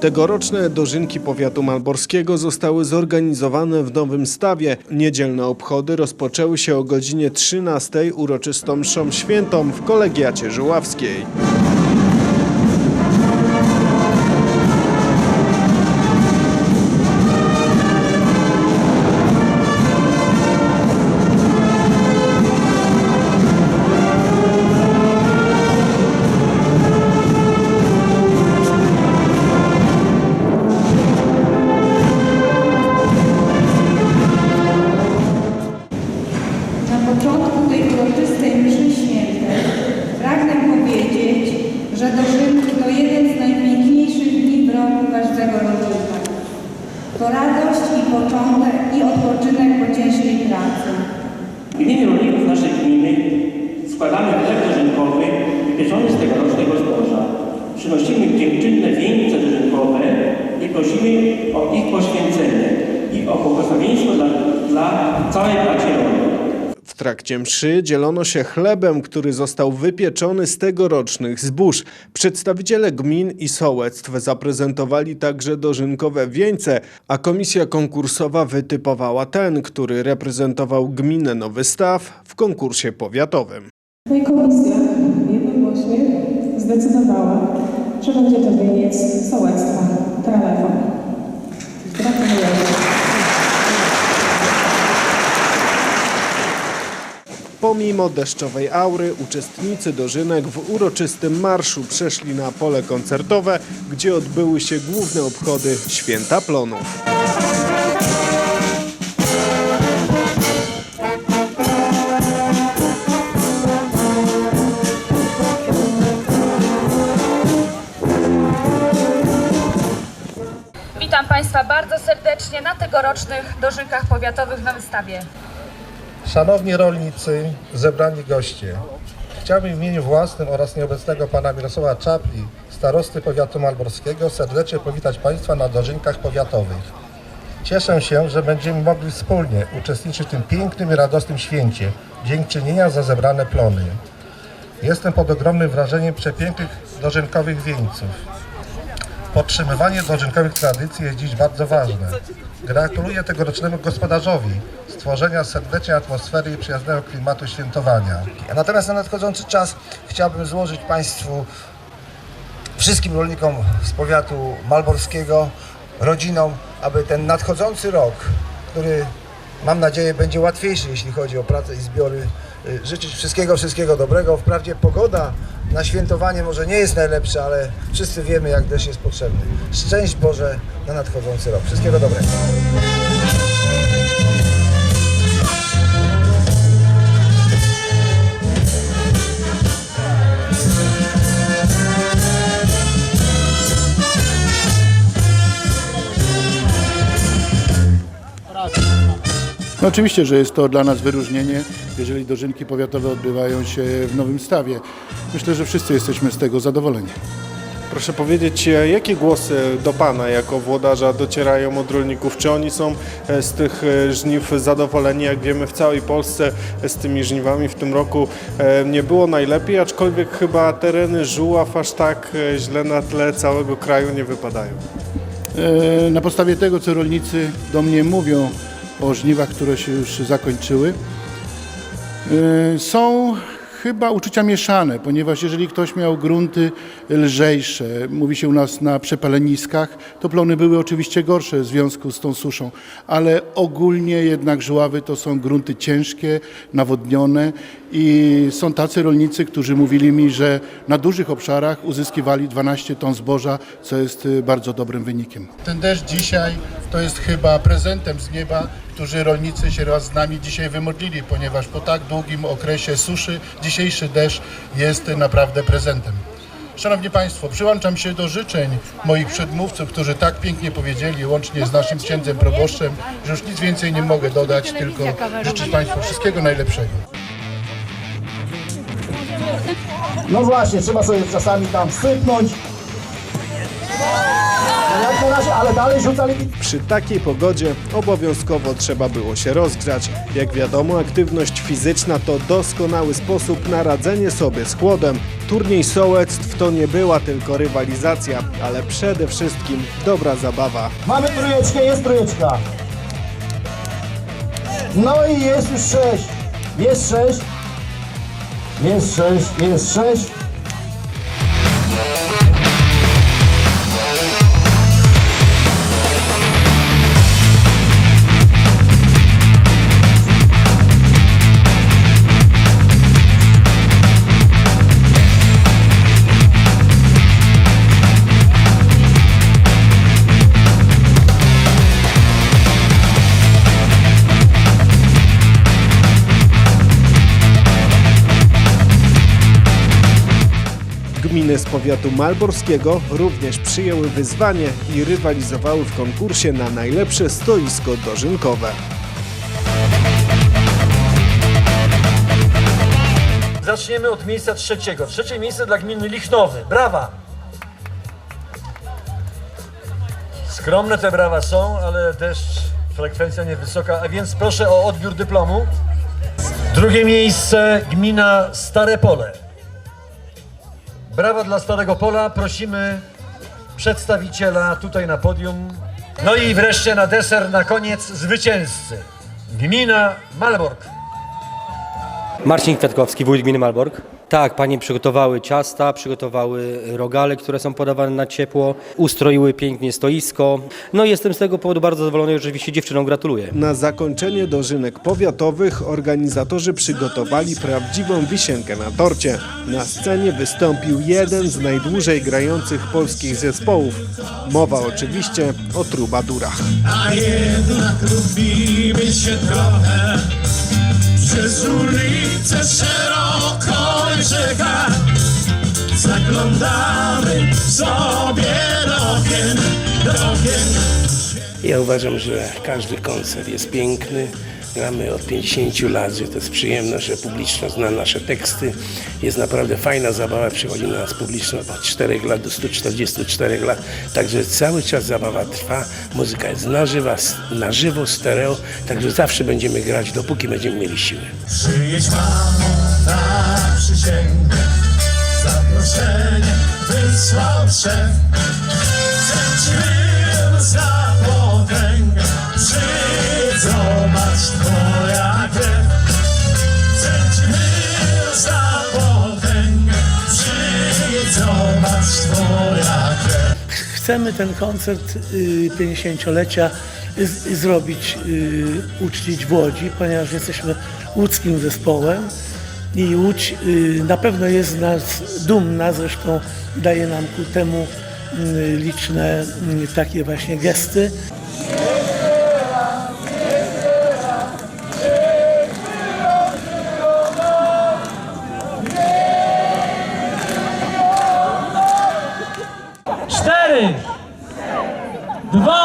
Tegoroczne dożynki powiatu malborskiego zostały zorganizowane w Nowym Stawie. Niedzielne obchody rozpoczęły się o godzinie 13 uroczystą mszą świętą w kolegiacie żuławskiej. To radość i początek i odpoczynek po ciężkiej pracy. W imieniu rolników naszej gminy składamy chleb dożynkowy pieczony z tegorocznego zboża. Przynosimy dziękczynne wieńce dożynkowe i prosimy o ich poświęcenie i o błogosławieństwo dla, dla całej pracy rolnej. Trakcie mszy dzielono się chlebem, który został wypieczony z tegorocznych zbóż. Przedstawiciele gmin i sołectw zaprezentowali także dożynkowe wieńce, a komisja konkursowa wytypowała ten, który reprezentował gminę Nowy Staw w konkursie powiatowym. No i komisja jednogłośnie zdecydowała, że będzie to wieniec sołectwa Tralefon. Pomimo deszczowej aury, uczestnicy dożynek w uroczystym marszu przeszli na pole koncertowe, gdzie odbyły się główne obchody Święta Plonów. Witam Państwa bardzo serdecznie na tegorocznych dożynkach powiatowych na wystawie. Szanowni rolnicy, zebrani goście, chciałbym w imieniu własnym oraz nieobecnego pana Mirosława Czapli, starosty powiatu malborskiego, serdecznie powitać Państwa na dożynkach powiatowych. Cieszę się, że będziemy mogli wspólnie uczestniczyć w tym pięknym i radosnym święcie, dziękczynienia za zebrane plony. Jestem pod ogromnym wrażeniem przepięknych dożynkowych wieńców. Podtrzymywanie dożynkowych tradycji jest dziś bardzo ważne. Gratuluję tegorodecznemu gospodarzowi stworzenia serdecznej atmosfery i przyjaznego klimatu świętowania. Natomiast na nadchodzący czas chciałbym złożyć Państwu, wszystkim rolnikom z powiatu malborskiego, rodzinom, aby ten nadchodzący rok, który mam nadzieję będzie łatwiejszy, jeśli chodzi o pracę i zbiory, życzyć wszystkiego, wszystkiego dobrego. Wprawdzie pogoda na świętowanie może nie jest najlepsza, ale wszyscy wiemy, jak deszcz jest potrzebny. Szczęść Boże na nadchodzący rok. Wszystkiego dobrego. No oczywiście, że jest to dla nas wyróżnienie, jeżeli dożynki powiatowe odbywają się w Nowym Stawie. Myślę, że wszyscy jesteśmy z tego zadowoleni. Proszę powiedzieć, e, jakie głosy do Pana jako włodarza docierają od rolników? Czy oni są e, z tych e, żniw zadowoleni? Jak wiemy, w całej Polsce z tymi żniwami w tym roku nie było najlepiej, aczkolwiek chyba tereny żuław aż tak źle na tle całego kraju nie wypadają. Na podstawie tego, co rolnicy do mnie mówią o żniwach, które się już zakończyły, e, są chyba uczucia mieszane, ponieważ jeżeli ktoś miał grunty lżejsze, mówi się u nas na przepaleniskach, to plony były oczywiście gorsze w związku z tą suszą, ale ogólnie jednak żuławy to są grunty ciężkie, nawodnione i są tacy rolnicy, którzy mówili mi, że na dużych obszarach uzyskiwali 12 ton zboża, co jest y, bardzo dobrym wynikiem. Ten deszcz dzisiaj to jest chyba prezentem z nieba, którzy rolnicy się raz z nami dzisiaj wymodlili, ponieważ po tak długim okresie suszy dzisiejszy deszcz jest naprawdę prezentem. Szanowni Państwo, przyłączam się do życzeń moich przedmówców, którzy tak pięknie powiedzieli, łącznie z naszym księdzem proboszczem, że już nic więcej nie mogę dodać, tylko życzyć Państwu wszystkiego najlepszego. No właśnie, trzeba sobie czasami tam sypnąć. Na ale dalej rzucali Przy takiej pogodzie obowiązkowo trzeba było się rozgrzać. Jak wiadomo, aktywność fizyczna to doskonały sposób na radzenie sobie z chłodem. Turniej sołectw to nie była tylko rywalizacja, ale przede wszystkim dobra zabawa. Mamy trójeczkę, jest trójeczka. No i jest już sześć. Jest sześć. Jest sześć, jest sześć. Powiatu malborskiego również przyjęły wyzwanie i rywalizowały w konkursie na najlepsze stoisko dożynkowe. Zaczniemy od miejsca trzeciego. Trzecie miejsce dla gminy Lichnowy. Brawa! Skromne te brawa są, ale deszcz, frekwencja niewysoka, a więc proszę o odbiór dyplomu. Drugie miejsce gmina Stare Pole. Brawa dla Starego Pola. Prosimy przedstawiciela tutaj na podium. No i wreszcie na deser na koniec zwycięzcy. Gmina Malbork. Marcin Kwiatkowski, wójt gminy Malbork. Tak, panie przygotowały ciasta, przygotowały rogale, które są podawane na ciepło, ustroiły pięknie stoisko. No i jestem z tego powodu bardzo zadowolony i oczywiście dziewczynom gratuluję. Na zakończenie dożynek powiatowych organizatorzy przygotowali prawdziwą wisienkę na torcie. Na scenie wystąpił jeden z najdłużej grających polskich zespołów. Mowa oczywiście o trubadurach. a jednak lubimy się trochę. Przez ulicę szeroko Ja uważam, że każdy koncert jest piękny. Gramy od 50 lat, że to jest przyjemne, że publiczność zna nasze teksty. Jest naprawdę fajna zabawa. Przychodzi na nas publiczność od 4 lat do 144 lat. Także cały czas zabawa trwa. Muzyka jest na, żywa, na żywo, stereo. Także zawsze będziemy grać, dopóki będziemy mieli siłę. Przyjedź mamo, na przysięgę, zaproszenie wysłał szef. Chcemy ten koncert y, 50-lecia z- zrobić, y, uczcić w Łodzi, ponieważ jesteśmy łódzkim zespołem i Łódź y, na pewno jest z nas dumna, zresztą daje nam ku temu y, liczne y, takie właśnie gesty. The.